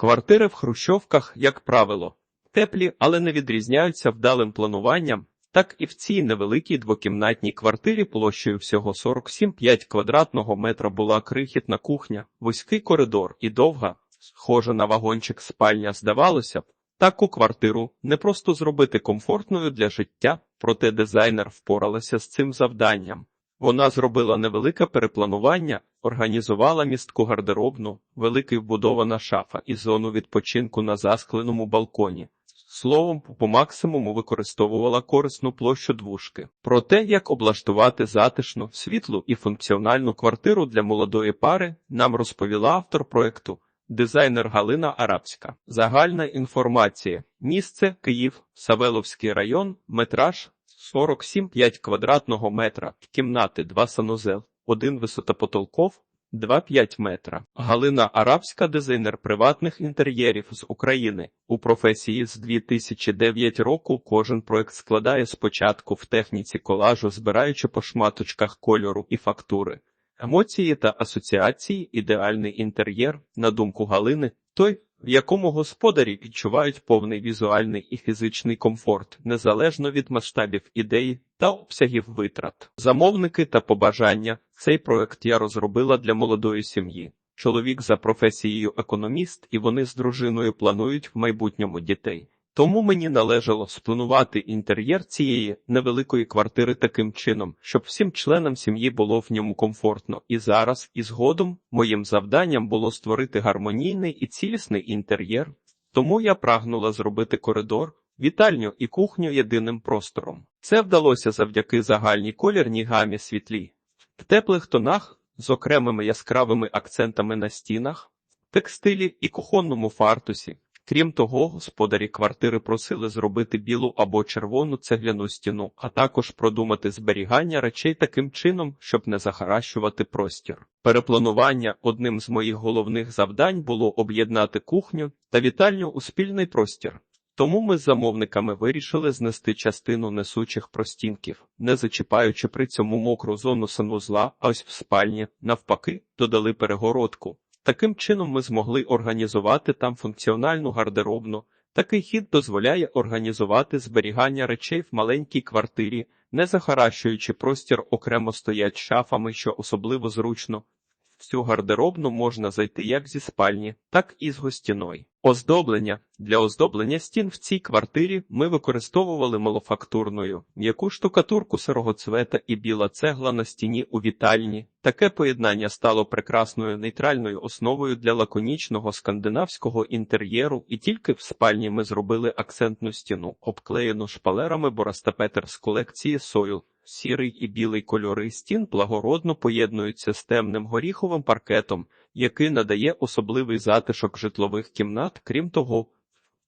Квартири в хрущовках, як правило, теплі, але не відрізняються вдалим плануванням. Так і в цій невеликій двокімнатній квартирі площею всього 47,5 квадратного метра була крихітна кухня, вузький коридор і довга, схожа на вагончик спальня, здавалося б. Таку квартиру не просто зробити комфортною для життя, проте дизайнер впоралася з цим завданням. Вона зробила невелике перепланування, організувала містку гардеробну, великий вбудована шафа і зону відпочинку на заскленому балконі. Словом, по максимуму використовувала корисну площу двушки. Про те, як облаштувати затишну, світлу і функціональну квартиру для молодої пари, нам розповіла автор проекту. Дизайнер Галина Арабська. Загальна інформація. Місце Київ, Савеловський район, метраж 47,5 квадратного метра, кімнати 2 санузел, 1 висотопотолков, 2,5 метра. Галина Арабська, дизайнер приватних інтер'єрів з України. У професії з 2009 року кожен проект складає спочатку в техніці колажу, збираючи по шматочках кольору і фактури. Емоції та асоціації ідеальний інтер'єр, на думку Галини, той, в якому господарі відчувають повний візуальний і фізичний комфорт, незалежно від масштабів ідей та обсягів витрат. Замовники та побажання. Цей проект я розробила для молодої сім'ї. Чоловік за професією економіст, і вони з дружиною планують в майбутньому дітей. Тому мені належало спланувати інтер'єр цієї невеликої квартири таким чином, щоб всім членам сім'ї було в ньому комфортно. І зараз, і згодом, моїм завданням було створити гармонійний і цілісний інтер'єр. Тому я прагнула зробити коридор, вітальню і кухню єдиним простором. Це вдалося завдяки загальній колірній гамі світлі, в теплих тонах з окремими яскравими акцентами на стінах, текстилі і кухонному фартусі. Крім того, господарі квартири просили зробити білу або червону цегляну стіну, а також продумати зберігання речей таким чином, щоб не захаращувати простір. Перепланування одним з моїх головних завдань було об'єднати кухню та вітальню у спільний простір. Тому ми з замовниками вирішили знести частину несучих простінків, не зачіпаючи при цьому мокру зону санвузла, а ось в спальні, навпаки, додали перегородку. Таким чином ми змогли організувати там функціональну гардеробну. Такий хід дозволяє організувати зберігання речей в маленькій квартирі, не захаращуючи простір окремо стоять шафами, що особливо зручно. В цю гардеробну можна зайти як зі спальні, так і з гостіної. Оздоблення для оздоблення стін в цій квартирі ми використовували малофактурною м'яку штукатурку сирого цвета і біла цегла на стіні у вітальні. Таке поєднання стало прекрасною нейтральною основою для лаконічного скандинавського інтер'єру, і тільки в спальні ми зробили акцентну стіну, обклеєну шпалерами Борастапетер з колекції Сойл. Сірий і білий кольори стін благородно поєднуються з темним горіховим паркетом, який надає особливий затишок житлових кімнат. Крім того,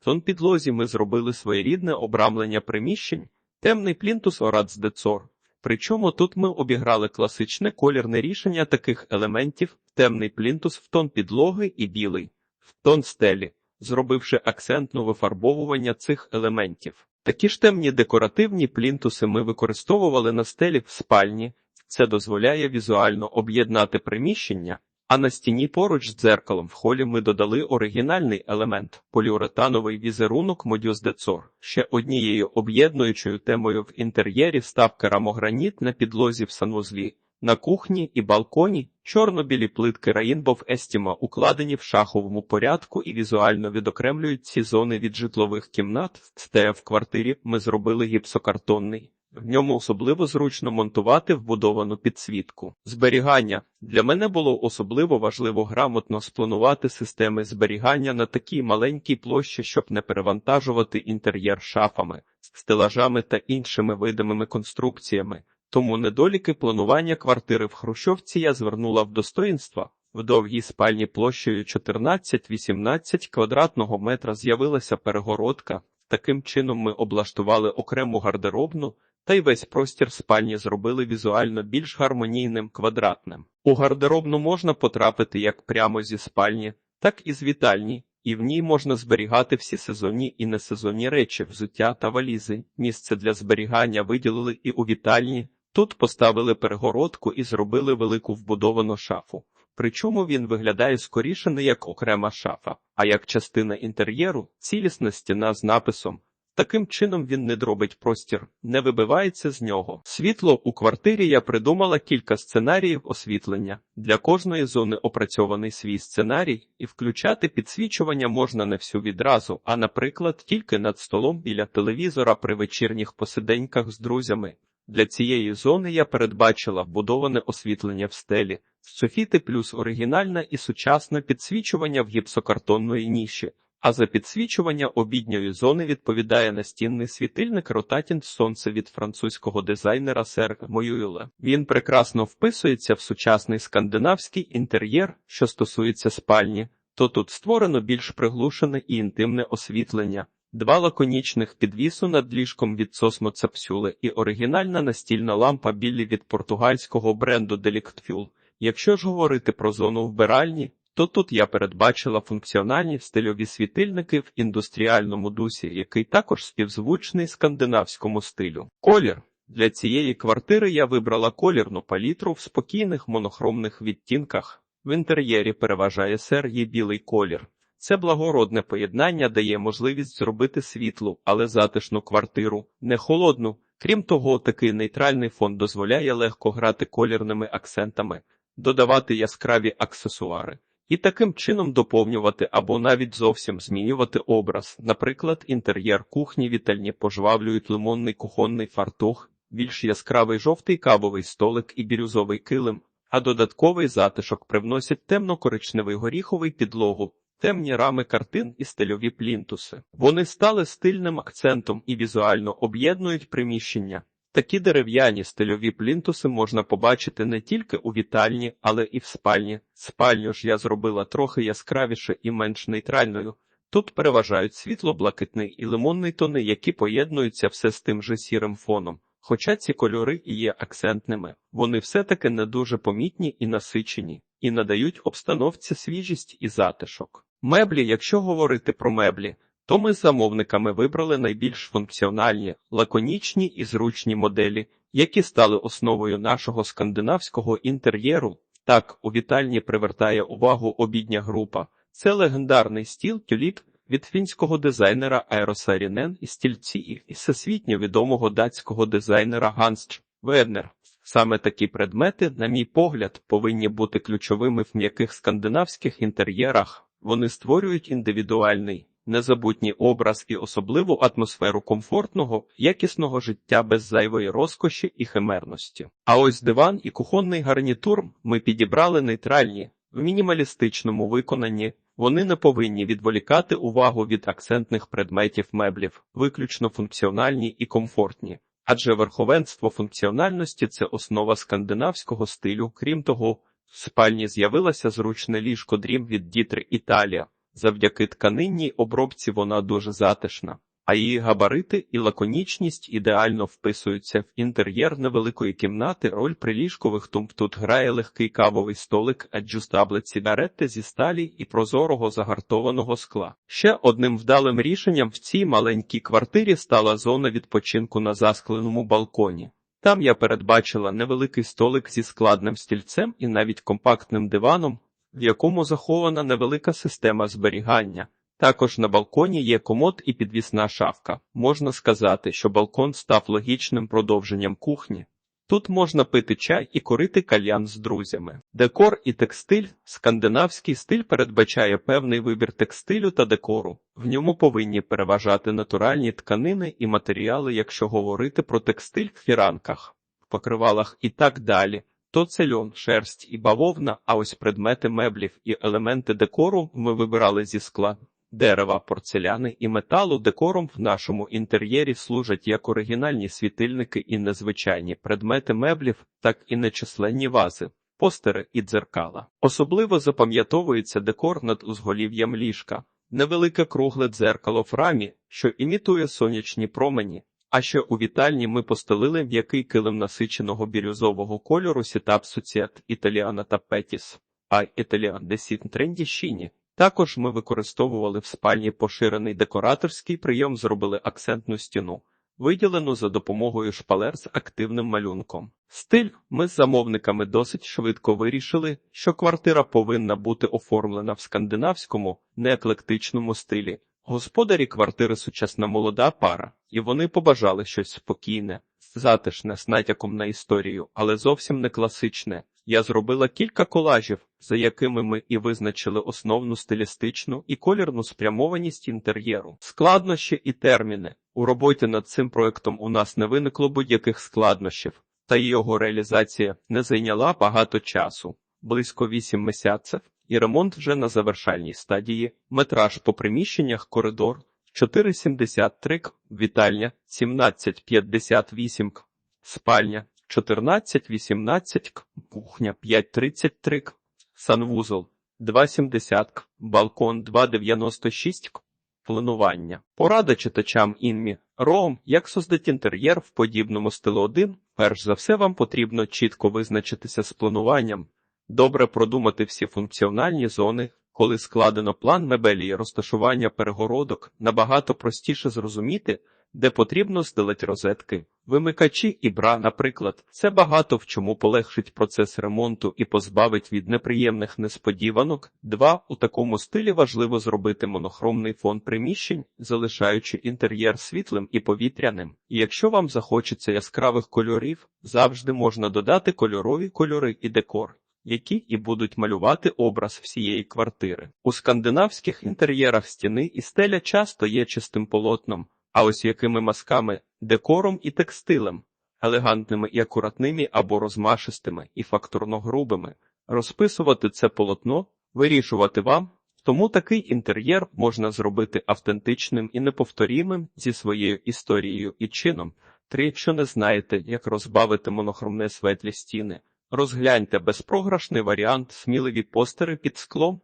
в тон підлозі ми зробили своєрідне обрамлення приміщень, темний плінтус Орац Децор. Причому тут ми обіграли класичне колірне рішення таких елементів: темний плінтус в тон підлоги і білий, в тон стелі, зробивши акцентну вифарбовування цих елементів. Такі ж темні декоративні плінтуси ми використовували на стелі в спальні, це дозволяє візуально об'єднати приміщення, а на стіні поруч з дзеркалом в холі ми додали оригінальний елемент поліуретановий візерунок Модюс Децор. Ще однією об'єднуючою темою в інтер'єрі став керамограніт на підлозі в санвузлі. На кухні і балконі чорно-білі плитки Rainbow Estima укладені в шаховому порядку і візуально відокремлюють ці зони від житлових кімнат. Стея в квартирі ми зробили гіпсокартонний. В ньому особливо зручно монтувати вбудовану підсвітку. Зберігання для мене було особливо важливо грамотно спланувати системи зберігання на такій маленькій площі, щоб не перевантажувати інтер'єр шафами, стелажами та іншими видимими конструкціями. Тому недоліки планування квартири в Хрущовці я звернула в достоїнства. В довгій спальні площею 14-18 квадратного метра з'явилася перегородка. Таким чином ми облаштували окрему гардеробну, та й весь простір спальні зробили візуально більш гармонійним квадратним. У гардеробну можна потрапити як прямо зі спальні, так і з вітальні, і в ній можна зберігати всі сезонні і несезонні речі, взуття та валізи. Місце для зберігання виділили і у вітальні. Тут поставили перегородку і зробили велику вбудовану шафу. Причому він виглядає скоріше не як окрема шафа, а як частина інтер'єру, цілісна стіна з написом. Таким чином він не дробить простір, не вибивається з нього. Світло у квартирі я придумала кілька сценаріїв освітлення. Для кожної зони опрацьований свій сценарій, і включати підсвічування можна не всю відразу, а, наприклад, тільки над столом біля телевізора при вечірніх посиденьках з друзями. Для цієї зони я передбачила вбудоване освітлення в стелі, софіти плюс оригінальне і сучасне підсвічування в гіпсокартонної ніші. А за підсвічування обідньої зони відповідає настінний світильник Rotating Сонце від французького дизайнера Сер Моюйле. Він прекрасно вписується в сучасний скандинавський інтер'єр, що стосується спальні, то тут створено більш приглушене і інтимне освітлення. Два лаконічних підвісу над ліжком від Сосмо Цапсюле і оригінальна настільна лампа білі від португальського бренду Delict Fuel. Якщо ж говорити про зону вбиральні, то тут я передбачила функціональні стильові світильники в індустріальному дусі, який також співзвучний скандинавському стилю. Колір для цієї квартири я вибрала колірну палітру в спокійних монохромних відтінках. В інтер'єрі переважає серії білий колір. Це благородне поєднання дає можливість зробити світлу, але затишну квартиру, не холодну. Крім того, такий нейтральний фон дозволяє легко грати колірними акцентами, додавати яскраві аксесуари і таким чином доповнювати або навіть зовсім змінювати образ. Наприклад, інтер'єр кухні вітальні пожвавлюють лимонний кухонний фартух, більш яскравий жовтий кавовий столик і бірюзовий килим, а додатковий затишок привносять темно-коричневий горіховий підлогу. Темні рами картин і стильові плінтуси. Вони стали стильним акцентом і візуально об'єднують приміщення. Такі дерев'яні стильові плінтуси можна побачити не тільки у вітальні, але і в спальні. Спальню ж я зробила трохи яскравіше і менш нейтральною. Тут переважають світло-блакитний і лимонний тони, які поєднуються все з тим же сірим фоном. Хоча ці кольори і є акцентними, вони все-таки не дуже помітні і насичені, і надають обстановці свіжість і затишок. Меблі, якщо говорити про меблі, то ми з замовниками вибрали найбільш функціональні, лаконічні і зручні моделі, які стали основою нашого скандинавського інтер'єру. Так, у вітальні привертає увагу обідня група. Це легендарний стіл тюліп від фінського дизайнера Аеросарінен і стільці і всесвітньо відомого датського дизайнера Ганс Вернер. Саме такі предмети, на мій погляд, повинні бути ключовими в м'яких скандинавських інтер'єрах. Вони створюють індивідуальний незабутній образ і особливу атмосферу комфортного, якісного життя без зайвої розкоші і химерності. А ось диван і кухонний гарнітур ми підібрали нейтральні, в мінімалістичному виконанні. Вони не повинні відволікати увагу від акцентних предметів меблів, виключно функціональні і комфортні. Адже верховенство функціональності це основа скандинавського стилю. Крім того, в спальні з'явилося зручне ліжко дрім від Дітри Італія. Завдяки тканинній обробці вона дуже затишна, а її габарити і лаконічність ідеально вписуються в інтер'єр невеликої кімнати. Роль приліжкових тумб тут грає легкий кавовий столик, аджустаблет сігаретти зі сталі і прозорого загартованого скла. Ще одним вдалим рішенням в цій маленькій квартирі стала зона відпочинку на заскленому балконі. Там я передбачила невеликий столик зі складним стільцем і навіть компактним диваном в якому захована невелика система зберігання. Також на балконі є комод і підвісна шафка. Можна сказати, що балкон став логічним продовженням кухні. Тут можна пити чай і корити кальян з друзями. Декор і текстиль, скандинавський стиль передбачає певний вибір текстилю та декору. В ньому повинні переважати натуральні тканини і матеріали, якщо говорити про текстиль в фіранках, покривалах і так далі то це льон, шерсть і бавовна, а ось предмети меблів і елементи декору ми вибирали зі скла. Дерева, порцеляни і металу декором в нашому інтер'єрі служать як оригінальні світильники і незвичайні предмети меблів, так і нечисленні вази, постери і дзеркала. Особливо запам'ятовується декор над узголів'ям ліжка, невелике кругле дзеркало в рамі, що імітує сонячні промені, а ще у вітальні ми постелили м'який килим насиченого бірюзового кольору Сітап Суціат Італіана та Петіс, а Італіан Десін Трендіщині. Також ми використовували в спальні поширений декораторський прийом, зробили акцентну стіну, виділену за допомогою шпалер з активним малюнком. Стиль ми з замовниками досить швидко вирішили, що квартира повинна бути оформлена в скандинавському, нееклектичному стилі. Господарі квартири сучасна молода пара, і вони побажали щось спокійне, затишне з натяком на історію, але зовсім не класичне. Я зробила кілька колажів, за якими ми і визначили основну стилістичну і колірну спрямованість інтер'єру, складнощі і терміни. У роботі над цим проектом у нас не виникло будь-яких складнощів, та його реалізація не зайняла багато часу, близько 8 місяців, і ремонт вже на завершальній стадії. Метраж по приміщеннях коридор 4,73 к, вітальня 17,58 к, спальня 14,18 к, кухня 5,33 к, санвузол 2,70 к, балкон 2,96 к. Планування. Порада читачам інмі. Ром, як создати інтер'єр в подібному стилу 1, перш за все вам потрібно чітко визначитися з плануванням, добре продумати всі функціональні зони, коли складено план мебелі і розташування перегородок, набагато простіше зрозуміти, де потрібно здалити розетки, вимикачі і бра, наприклад, це багато в чому полегшить процес ремонту і позбавить від неприємних несподіванок. Два у такому стилі важливо зробити монохромний фон приміщень, залишаючи інтер'єр світлим і повітряним. І якщо вам захочеться яскравих кольорів, завжди можна додати кольорові кольори і декор. Які і будуть малювати образ всієї квартири. У скандинавських інтер'єрах стіни і стеля часто є чистим полотном, а ось якими масками, декором і текстилем, елегантними і акуратними або розмашистими і фактурно грубими. Розписувати це полотно, вирішувати вам, тому такий інтер'єр можна зробити автентичним і неповторімим зі своєю історією і чином. Три, якщо не знаєте, як розбавити монохромне светлі стіни, розгляньте безпрограшний варіант сміливі постери під склом.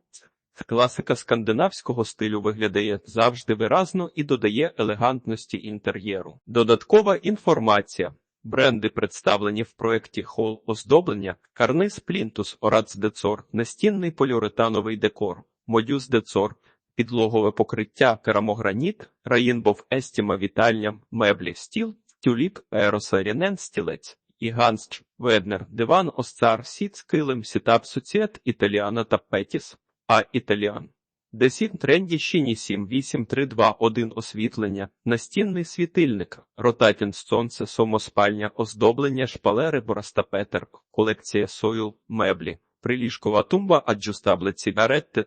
Класика скандинавського стилю виглядає завжди виразно і додає елегантності інтер'єру. Додаткова інформація. Бренди представлені в проєкті Хол оздоблення, карниз Плінтус Орац Децор, настінний поліуретановий декор, модюс Децор, підлогове покриття, керамограніт, Раїнбов Естіма вітальня, меблі, стіл, тюліп, аероса Рінен, стілець. І Ганстр, Веднер, Диван, Осцар, Сіц, Килим, Сітап, Суціет, Італіана та Петіс. А Італіан. Десін тренді Щіні 78321 освітлення, настінний світильник, ротатін сонце, сомоспальня, оздоблення, шпалери, борастапетер, колекція сойл, меблі, приліжкова тумба, аджустабле цигаретти,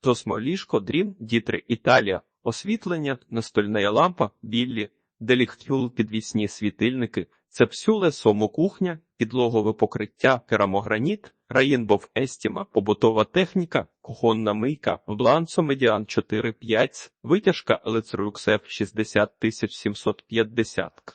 тосмоліжко, дрім, дітри, Італія, освітлення, настольна лампа, біллі, деліхтюл, підвісні світильники, цепсюле, сомокухня, підлогове покриття, керамограніт, Раїнбов Естіма, побутова техніка, кухонна мийка, бланцо Медіан 4.5, витяжка Елецрюксеф 60750.